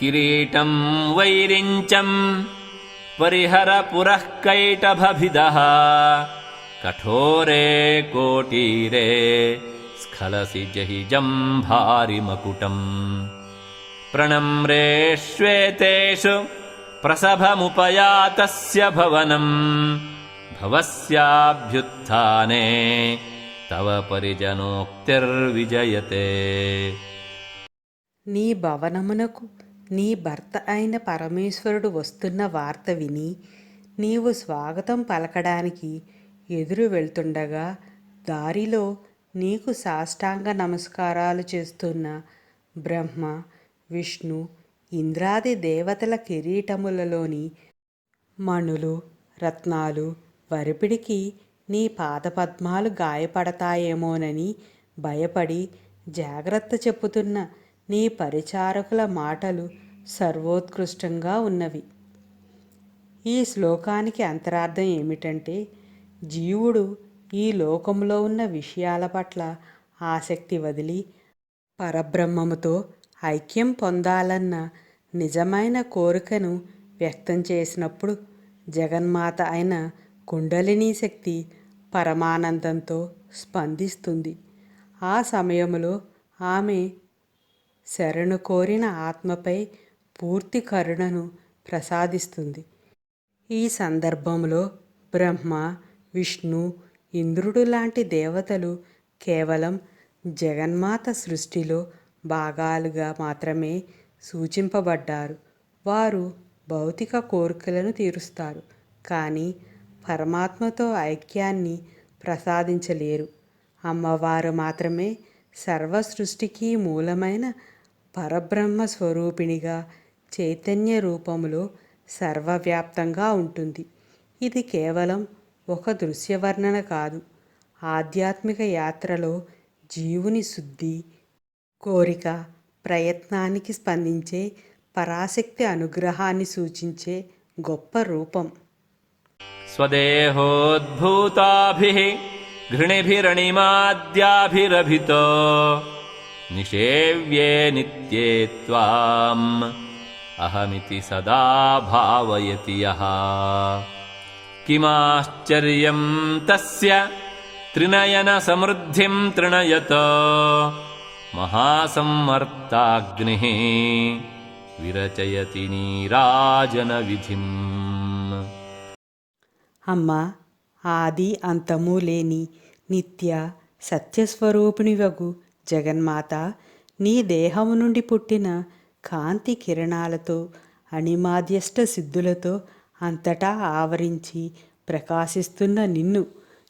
కిరీటం వైరించం పరిహర పురః కైటభిదः కఠోరే కోటీరే స్ఖలసి జహిజం భారిమకుటం ప్రణమ్రే శ్వేతేషు ప్రసభముపయాతస్య భవనం భవస్యాభ్యుత్థానే తవ పరిజనోక్తిర్విజయతే నీ భవనమునకు నీ భర్త అయిన పరమేశ్వరుడు వస్తున్న వార్త విని నీవు స్వాగతం పలకడానికి ఎదురు వెళ్తుండగా దారిలో నీకు సాష్టాంగ నమస్కారాలు చేస్తున్న బ్రహ్మ విష్ణు ఇంద్రాది దేవతల కిరీటములలోని మణులు రత్నాలు వరిపిడికి నీ పాదపద్మాలు గాయపడతాయేమోనని భయపడి జాగ్రత్త చెప్పుతున్న నీ పరిచారకుల మాటలు సర్వోత్కృష్టంగా ఉన్నవి. ఈ శ్లోకానికి అంతరార్థం ఏమిటంటే జీవుడు ఈ లోకంలో ఉన్న విషయాల పట్ల ఆసక్తి వదిలి పరబ్రహ్మముతో ఐక్యం పొందాలన్న నిజమైన కోరికను వ్యక్తం చేసినప్పుడు జగన్మాత అయిన కుండలిని శక్తి పరమానందంతో స్పందిస్తుంది. ఆ సమయంలో ఆమె శరణు కోరిన ఆత్మపై పూర్తి కరుణను ప్రసాదిస్తుంది. ఈ సందర్భంలో బ్రహ్మ విష్ణు ఇంద్రుడు లాంటి దేవతలు కేవలం జగన్మాత సృష్టిలో భాగాలుగా మాత్రమే సూచింపబడ్డారు. వారు భౌతిక కోరికలను తీరుస్తారు కానీ పరమాత్మతో ఐక్యాన్ని ప్రసాదించలేరు. అమ్మవారు మాత్రమే సర్వ సృష్టికి మూలమైన పరబ్రహ్మ స్వరూపిణిగా చైతన్య రూపములో సర్వవ్యాప్తంగా ఉంటుంది. ఇది కేవలం ఒక దృశ్యవర్ణన కాదు. ఆధ్యాత్మిక యాత్రలో జీవుని శుద్ధి కోరిక ప్రయత్నానికి స్పందించే పరాశక్తి అనుగ్రహాన్ని సూచించే గొప్ప రూపం. స్వదేహోద్భూతాభి ఘృణిభిరణిమాద్యాభిరభితో निषेव्ये नित्ये त्वाम् अहमिति सदा भावयति यः किमाश्चर्यम् तस्य त्रिनयनसमृद्धिम् तृणयत महासम्मर्ताग्निः विरचयति नीराजनविधिम् అమ్మ ఆది అంతము లేని నిత్య సత్యస్వరూపిణివగు జగన్మాత నీ దేహము నుండి పుట్టిన కాంతి కిరణాలతో అణిమాద్యష్ట సిద్ధులతో అంతటా ఆవరించి ప్రకాశిస్తున్న నిన్ను.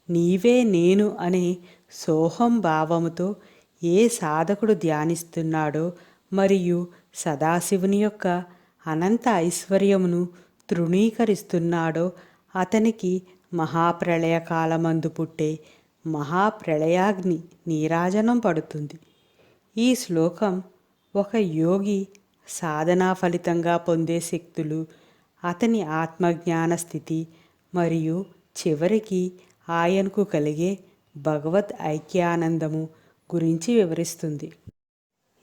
నీవే నేను అనే సోహం భావముతో ఏ సాధకుడు ధ్యానిస్తున్నాడో మరియు సదాశివుని యొక్క అనంత ఐశ్వర్యమును తృణీకరిస్తున్నాడో అతనికి మహాప్రళయకాలమందు పుట్టే మహాప్రళయాగ్ని నీరాజనం పడుతుంది. ఈ శ్లోకం ఒక యోగి సాధనా ఫలితంగా పొందే శక్తులు అతని ఆత్మజ్ఞాన స్థితి మరియు చివరికి ఆయనకు కలిగే భగవద్ ఐక్యానందము గురించి వివరిస్తుంది.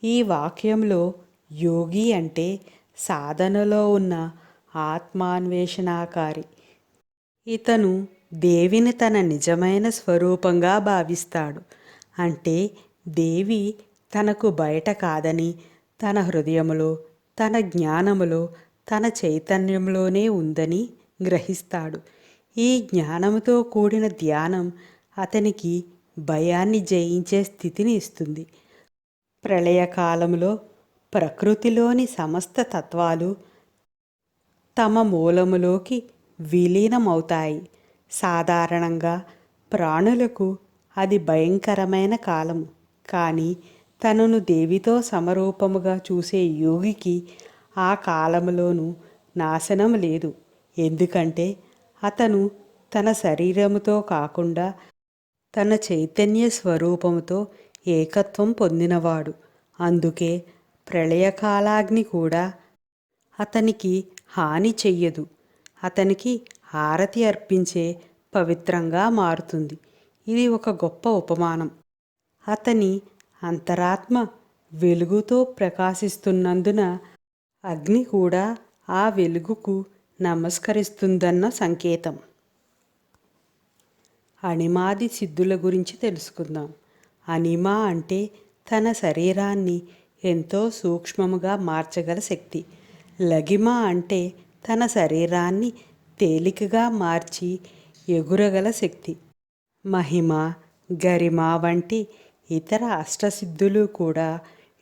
ఈ వాక్యంలో యోగి అంటే సాధనలో ఉన్న ఆత్మాన్వేషణాకారి. ఇతను దేవిని తన నిజమైన స్వరూపంగా భావిస్తాడు. అంటే దేవి తనకు బయట కాదని తన హృదయములో తన జ్ఞానములో తన చైతన్యంలోనే ఉందని గ్రహిస్తాడు. ఈ జ్ఞానముతో కూడిన ధ్యానం అతనికి భయాన్ని జయించే స్థితిని ఇస్తుంది. ప్రళయకాలంలో ప్రకృతిలోని సమస్త తత్వాలు తమ మూలములోకి విలీనమవుతాయి. సాధారణంగా ప్రాణులకు అది భయంకరమైన కాలము. కానీ తనను దేవితో సమరూపముగా చూసే యోగికి ఆ కాలములోనూ నాశనం లేదు. ఎందుకంటే అతను తన శరీరముతో కాకుండా తన చైతన్య స్వరూపముతో ఏకత్వం పొందినవాడు. అందుకే ప్రళయకాలాగ్ని కూడా అతనికి హాని చెయ్యదు. అతనికి హారతి అర్పించే పవిత్రంగా మారుతుంది. ఇది ఒక గొప్ప ఉపమానం. అతని అంతరాత్మ వెలుగుతో ప్రకాశిస్తున్నందున అగ్ని కూడా ఆ వెలుగుకు నమస్కరిస్తుందన్న సంకేతం. అణిమాది సిద్ధుల గురించి తెలుసుకుందాం. అనిమా అంటే తన శరీరాన్ని ఎంతో సూక్ష్మముగా మార్చగల శక్తి. లగిమ అంటే తన శరీరాన్ని తేలికగా మార్చి ఎగురగల శక్తి. మహిమ గరిమ వంటి ఇతర అష్టసిద్ధులు కూడా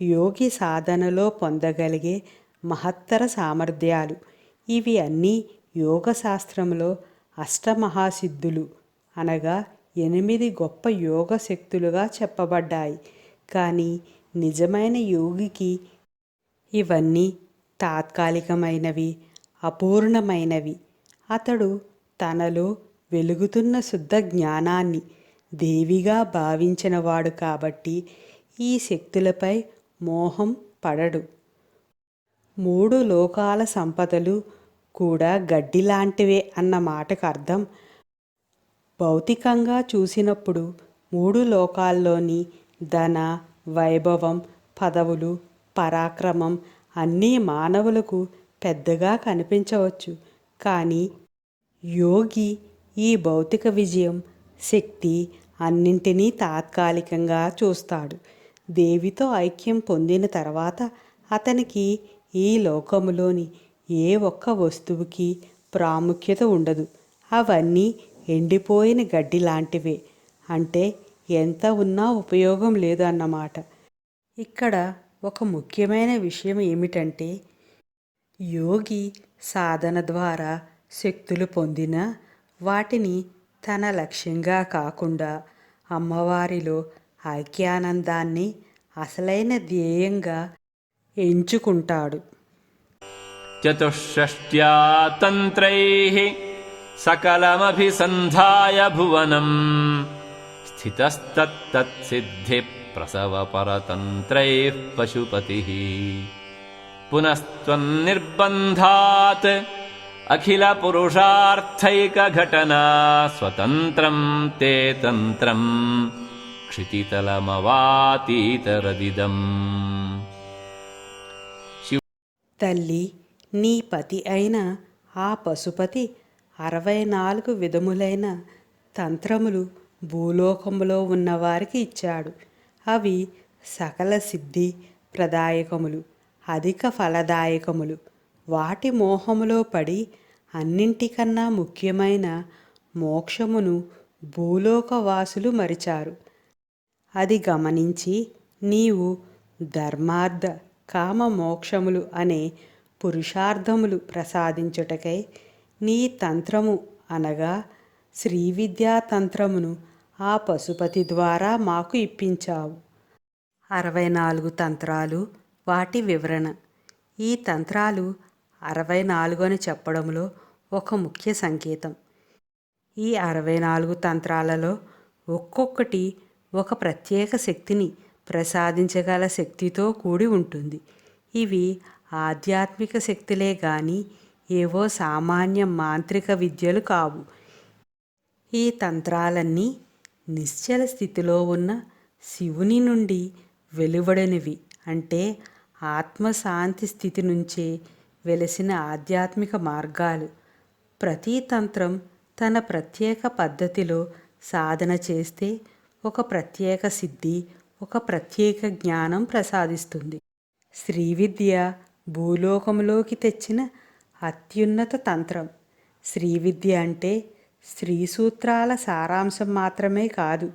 యోగి సాధనలో పొందగలిగే మహత్తర సామర్థ్యాలు. ఇవి అన్నీ యోగ శాస్త్రంలో అష్టమహాసిద్ధులు అనగా ఎనిమిది గొప్ప యోగ శక్తులుగా చెప్పబడ్డాయి. కానీ నిజమైన యోగికి ఇవన్నీ తాత్కాలికమైనవి అపూర్ణమైనవి. అతడు తనలో వెలుగుతున్న శుద్ధ జ్ఞానాన్ని దేవిగా భావించినవాడు కాబట్టి ఈ శక్తులపై మోహం పడడు. మూడు లోకాల సంపదలు కూడా గడ్డి లాంటివే అన్న మాటకు అర్థం. భౌతికంగా చూసినప్పుడు మూడు లోకాల్లోని ధన వైభవం పదవులు పరాక్రమం అన్నీ మానవులకు పెద్దగా కనిపించవచ్చు. కానీ యోగి ఈ భౌతిక విజయం శక్తి అన్నింటినీ తాత్కాలికంగా చూస్తాడు. దేవితో ఐక్యం పొందిన తర్వాత అతనికి ఈ లోకములోని ఏ ఒక్క వస్తువుకి ప్రాముఖ్యత ఉండదు. అవన్నీ ఎండిపోయిన గడ్డి లాంటివే. అంటే ఎంత ఉన్నా ఉపయోగం లేదు అన్నమాట. ఇక్కడ ఒక ముఖ్యమైన విషయం ఏమిటంటే యోగి సాధన ద్వారా శక్తులు పొందిన వాటిని తన లక్ష్యంగా కాకుండా అమ్మవారిలో ఐక్యానందాన్ని అసలైన ధ్యేయంగా ఎంచుకుంటాడు. చతుషష్ట్యా తంత్రై సకలమభిసంధాయ భువనం స్థితస్తత్సిద్ధి ప్రసవపరతంత్రై పశుపతి पुनस्त्वन्निर्बन्धात् अखिलपुरुषार्थैकघटना स्वतन्त्रं ते तन्त्रम् क्षितितलमवातीतरदिदम् తల్లి నీ పతి అయిన ఆ పశుపతి అరవై నాలుగు విధములైన తంత్రములు భూలోకములో ఉన్నవారికి ఇచ్చాడు అవి సకల సిద్ధి ప్రదాయకములు అధిక ఫలదాయకములు. వాటి మోహములో పడి అన్నింటికన్నా ముఖ్యమైన మోక్షమును భూలోకవాసులు మరిచారు. అది గమనించి నీవు ధర్మార్థ కామ మోక్షములు అనే పురుషార్థములు ప్రసాదించుటకై నీ తంత్రము అనగా శ్రీ విద్యా తంత్రమును ఆ పశుపతి ద్వారా మాకు ఇప్పించావు. అరవై నాలుగు తంత్రాలు వాటి వివరణ. ఈ తంత్రాలు అరవై నాలుగు అని చెప్పడంలో ఒక ముఖ్య సంకేతం. ఈ అరవై నాలుగు తంత్రాలలో ఒక్కొక్కటి ఒక ప్రత్యేక శక్తిని ప్రసాదించగల శక్తితో కూడి ఉంటుంది. ఇవి ఆధ్యాత్మిక శక్తులే గాని ఏవో సామాన్య మాంత్రిక విద్యలు కావు. ఈ తంత్రాలన్నీ నిశ్చల స్థితిలో ఉన్న శివుని నుండి వెలువడినవి అంటే ఆత్మశాంతి స్థితి నుంచే వెలసిన ఆధ్యాత్మిక మార్గాలు. ప్రతి తంత్రం తన ప్రత్యేక పద్ధతిలో సాధన చేస్తే ఒక ప్రత్యేక సిద్ధి ఒక ప్రత్యేక జ్ఞానం ప్రసాదిస్తుంది. శ్రీ విద్య భూలోకంలోకి తెచ్చిన అత్యున్నత తంత్రం. శ్రీ విద్య అంటే స్త్రీ సూత్రాల సారాంశం మాత్రమే కాదు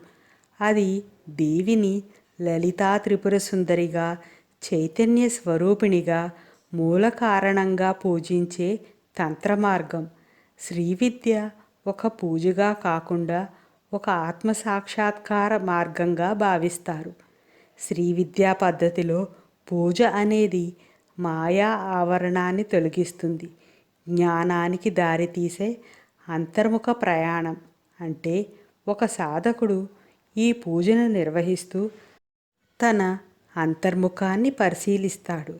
అది దేవిని లలితా త్రిపుర సుందరిగా చైతన్య స్వరూపిణిగా మూల కారణంగా పూజించే తంత్ర మార్గం విద్య ఒక పూజగా కాకుండా ఒక ఆత్మ సాక్షాత్కార మార్గంగా భావిస్తారు. శ్రీవిద్యా పద్ధతిలో పూజ అనేది మాయా ఆవరణాన్ని తొలగిస్తుంది. జ్ఞానానికి దారితీసే అంతర్ముఖ ప్రయాణం. అంటే ఒక సాధకుడు ఈ పూజను నిర్వహిస్తూ తన అంతర్ముఖాన్ని పరిశీలిస్తాడు.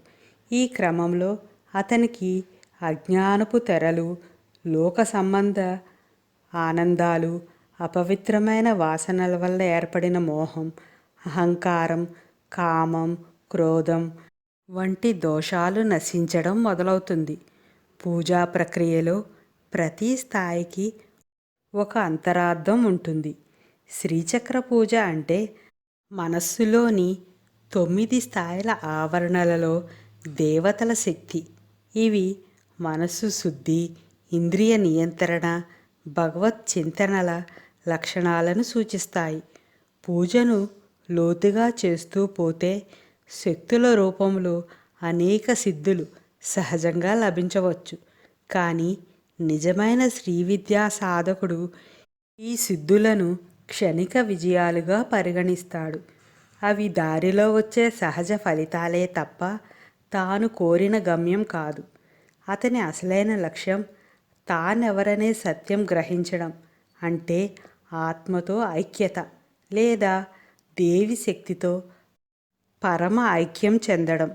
ఈ క్రమంలో అతనికి అజ్ఞానపు తెరలు లోక సంబంధ ఆనందాలు అపవిత్రమైన వాసనల వల్ల ఏర్పడిన మోహం అహంకారం కామం క్రోధం వంటి దోషాలు నశించడం మొదలవుతుంది. పూజా ప్రక్రియలో ప్రతి స్థాయికి ఒక అంతరార్థం ఉంటుంది. శ్రీచక్ర పూజ అంటే మనస్సులోని తొమ్మిది స్థాయిల ఆవరణలలో దేవతల శక్తి. ఇవి మనస్సు శుద్ధి ఇంద్రియ నియంత్రణ భగవత్ చింతనల లక్షణాలను సూచిస్తాయి. పూజను లోతుగా చేస్తూ పోతే శక్తుల రూపంలో అనేక సిద్ధులు సహజంగా లభించవచ్చు. కానీ నిజమైన శ్రీ విద్యా సాధకుడు ఈ సిద్ధులను క్షణిక విజయాలుగా పరిగణిస్తాడు. అవి దారిలో వచ్చే సహజ ఫలితాలే తప్ప తాను కోరిన గమ్యం కాదు. అతని అసలైన లక్ష్యం తానెవరనే సత్యం గ్రహించడం అంటే ఆత్మతో ఐక్యత లేదా దేవి శక్తితో పరమ ఐక్యం చెందడం.